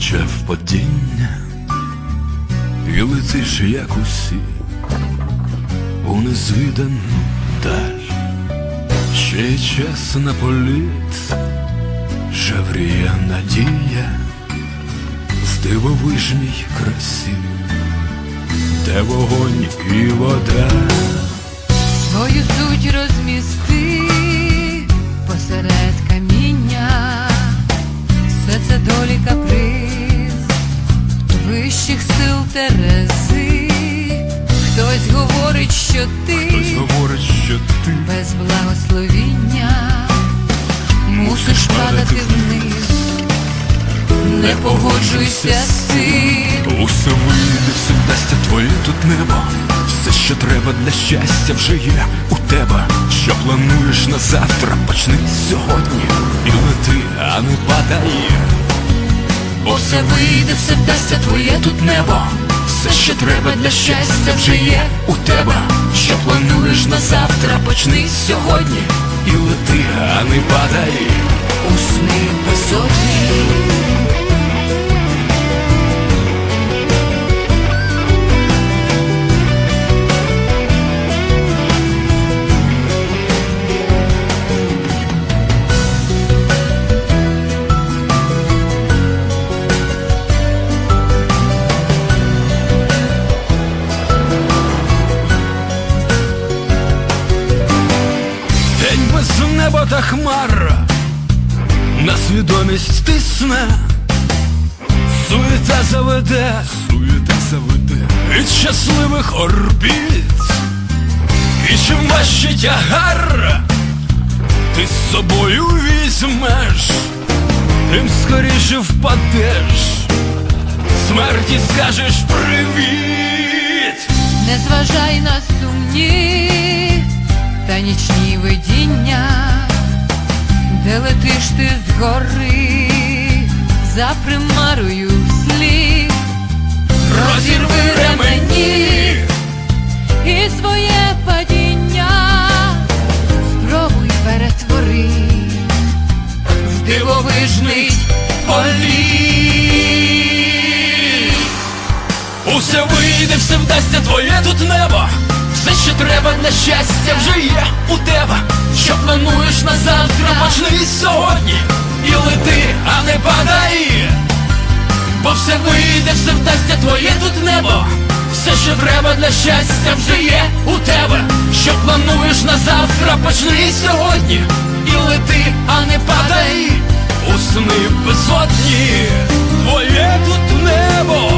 почав падіння, і летиш, як усі, у незвідану даль, ще час на політ, жавріє надія, в дивовижній красі, де вогонь і вода. Свою суть розмісти посеред що ти без благословіння мусиш падати вниз, не погоджуйся з цим. Усе вийде, все вдасться твоє тут небо. Все, що треба для щастя, вже є у тебе. Що плануєш на завтра, почни сьогодні і лети, а не падай. Бо все вийде, все вдасться твоє тут небо. Все, що треба для щастя, вже є у тебе. Що плануєш на завтра, почни сьогодні і лети, а не падай. у сни високі. Та хмар. На свідомість тисне, суєта заведе, суєта заведе. Від щасливих орбіт, і чим важче тягар, ти з собою візьмеш, тим скоріше впадеш, смерті скажеш привіт. Не зважай на сумні та нічні видіння, де летиш ти згори за примарою вслід, розірви ремені і своє падіння, спробуй перетвори в дивовижний політ. Усе вийде, все вдасться твоє тут небо. Для щастя, вже є у тебе. Що плануєш на завтра, почни сьогодні і лети, а не падай. Бо все вийде, все вдасться твоє тут небо. Все, що треба для щастя, вже є у тебе. Що плануєш на завтра, почни сьогодні і лети, а не падай. У сни безодні, твоє тут небо